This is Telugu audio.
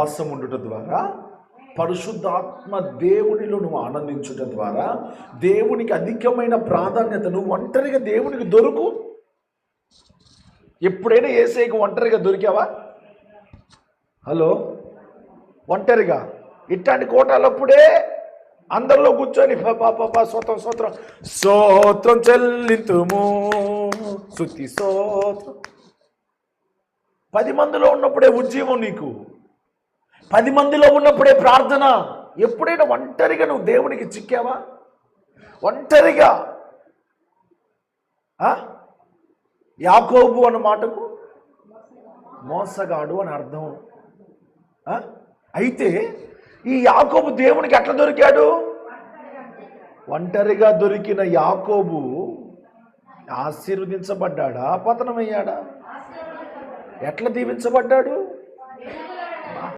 ఉపవాసం ఉండుట ద్వారా పరిశుద్ధాత్మ దేవునిలో నువ్వు ఆనందించుట ద్వారా దేవునికి అధికమైన ప్రాధాన్యత నువ్వు ఒంటరిగా దేవునికి దొరుకు. ఎప్పుడైనా ఏసైకి ఒంటరిగా దొరికావా? హలో? ఒంటరిగా? ఇట్లాంటి కోటాలప్పుడే అందరిలో కూర్చొని పాప స్వతం సోత్రం స్తోత్రం చెల్లింతుము. శుద్ధి సోత్రం పది మందిలో ఉన్నప్పుడే ఉద్యమం నీకు. పది మందిలో ఉన్నప్పుడే ప్రార్థన. ఎప్పుడైనా ఒంటరిగా నువ్వు దేవునికి చిక్కావా? ఒంటరిగా. యాకోబు అన్న మాటకు మోసగాడు అని అర్థం. అయితే ఈ యాకోబు దేవునికి ఎట్లా దొరికాడు? ఒంటరిగా దొరికిన యాకోబు ఆశీర్వదించబడ్డాడా? పతనమయ్యాడా ఎట్లా దీవించబడ్డాడు?